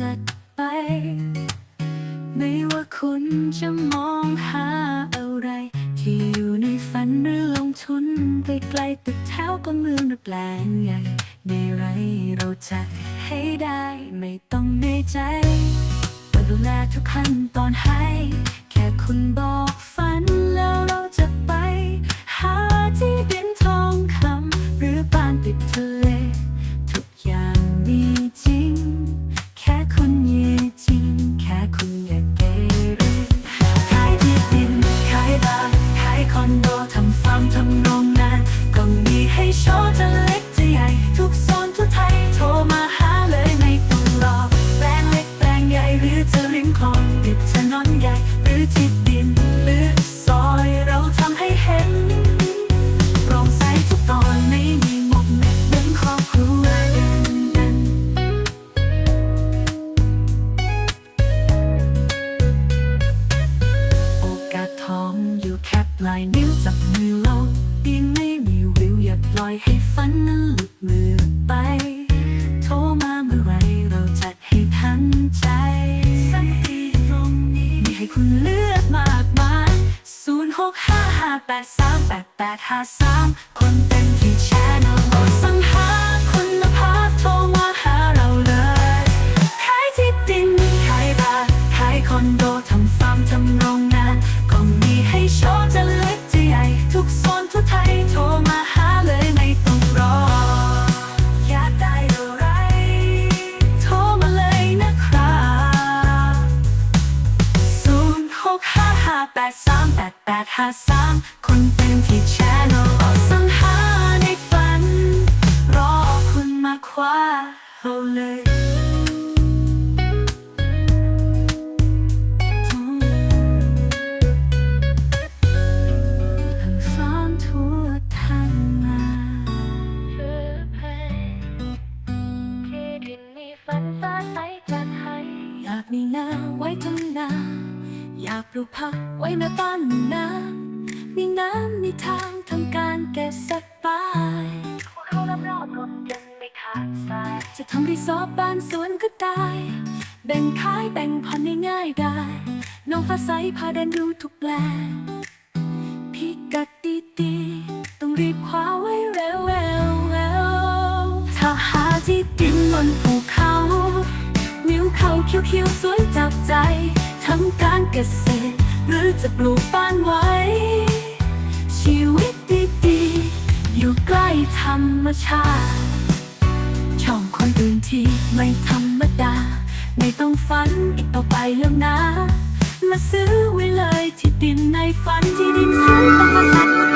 จัไป ไม่ว่าคุณจะมองหาอะไร ที่อยู่ในฝันหรือลงทุนไปไกลตึกแถวก็มือหรือแปลงใหญ่ในไรเราจะให้ได้ไม่ต้องในใจดูแลทุกขั้นตอนให้ แค่คุณบอก จะริมคลองติดถนนใหญ่หรือที่ดินหรือซอยเราทำให้เห็นโปร่งใสทุกตอนไม่มีหมกเม็ดเหมือนครอบครัวเดินดันโอกาสทองอยู่แค่ปลายนิ้วจับมือเราดีไม่มีวิวอย่าปล่อยให้ฝันนั้นหลุด ห้าห้าแปดสามแปดแปดห้าสามคนเต็มที่แชร์นอสังหาคุณภาพโทรมาหาเราเลยขายที่ดินขายบ้านขายคอนโดทำฟาร์มทำโรงงานก็มีให้โชว์จะเล็กจะใหญ่ทุกโซน 8853 คุณเป็นที่แชนอลอสังหาในฝัน รอคุณมาคว้าเอาเลยฝันฟ้าใสจัดให้อยากมีหน้าไว้ทำหน้า อยากปลูกผักไว้ในบ้นมีน้ำมีน้ำมีทางทำการเกษตรไปว่าเขารับรองรถยังไม่ขาดสาย จะทำรีสอร์ทบ้านสวนก็ได้ แบ่งขายแบ่งผ่อนง่ายๆได้ น้องฟ้าใสพาเดินดูทุกแปลงพิกัดดีๆต้องรีบคว้าไว้เร็วๆถ้าหาที่ดินบนภูเขา วิวเขาเขียวๆสวยจับใจ จะปลูกบ้านไว้ ชีวิตดีๆ อยู่ใกล้ธรรมชาติ ช่องคนอื่นที่ไม่ธรรมดา ไม่ต้องฝันอีกต่อไปแล้วนะ มาซื้อไว้เลยที่ดินในฝันที่ดินสูงต้องฟ้าใส